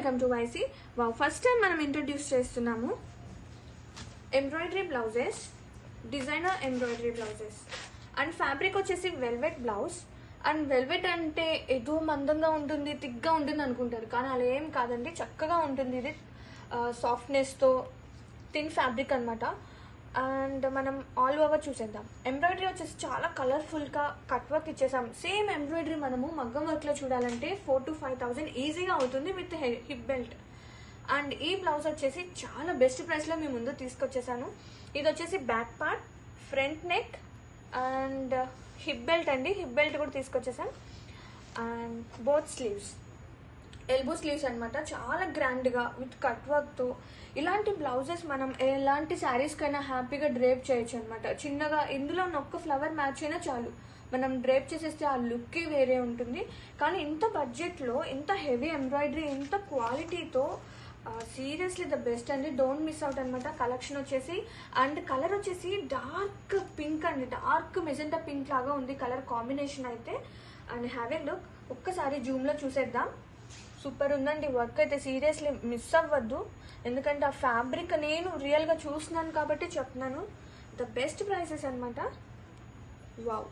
Welcome to Y. C first time మనం introduce చేస్తున్నాము embroidery blouses designer embroidery blouses and fabric వచ్చేసి velvet blouse and velvet అంటే ఏదో మందంగా ఉంటుంది థిక్గా ఉంటుంది అనుకుంటారు. కానీ అలా ఏం కాదండి చక్కగా ఉంటుంది ఇది. సాఫ్ట్నెస్తో థిన్ ఫ్యాబ్రిక్ అనమాట అండ్ మనం ఆల్ ఓవర్ చూసేద్దాం. ఎంబ్రాయిడరీ వచ్చేసి చాలా కలర్ఫుల్గా కట్ వర్క్ ఇచ్చేసాం. సేమ్ ఎంబ్రాయిడరీ మనము మగ్గం వర్క్లో చూడాలంటే ఫోర్ టు ఫైవ్ థౌసండ్ ఈజీగా అవుతుంది విత్ హిప్ బెల్ట్ అండ్ ఈ బ్లౌజ్ వచ్చేసి చాలా బెస్ట్ ప్రైస్లో మీ ముందు తీసుకొచ్చేసాను. ఇది వచ్చేసి back part front neck and hip belt అండి. హిప్ బెల్ట్ కూడా తీసుకొచ్చేసాను and both sleeves elbow sleeves అనమాట చాలా గ్రాండ్గా విత్ కట్ వర్క్తో ఇలాంటి బ్లౌజెస్ మనం ఎలాంటి శారీస్కైనా హ్యాపీగా డ్రేప్ చేయొచ్చు అనమాట చిన్నగా ఇందులో ఒక్క ఫ్లవర్ మ్యాచ్ అయినా చాలు. మనం డ్రేప్ చేసేస్తే ఆ లుక్కే వేరే ఉంటుంది. కానీ ఇంత బడ్జెట్లో ఇంత హెవీ ఎంబ్రాయిడరీ ఇంత క్వాలిటీతో సీరియస్లీ ద బెస్ట్ అండి. డోంట్ మిస్ అవుట్ అనమాట కలెక్షన్ వచ్చేసి అండ్ కలర్ వచ్చేసి డార్క్ పింక్ అండి. డార్క్ మెజెంటా పింక్ లాగా ఉంది. కలర్ కాంబినేషన్ అయితే. అండ్ హ్యావ్ ఏ లుక్ ఒక్కసారి జూమ్లో చూసేద్దాం. సూపర్ ఉందండి. వర్క్ అయితే సీరియస్లీ మిస్ అవ్వద్దు. ఎందుకంటే ఆ ఫ్యాబ్రిక్ నేను రియల్గా చూస్తున్నాను కాబట్టి చెప్తున్నాను. ద బెస్ట్ ప్రైసెస్ అనమాట వావ్.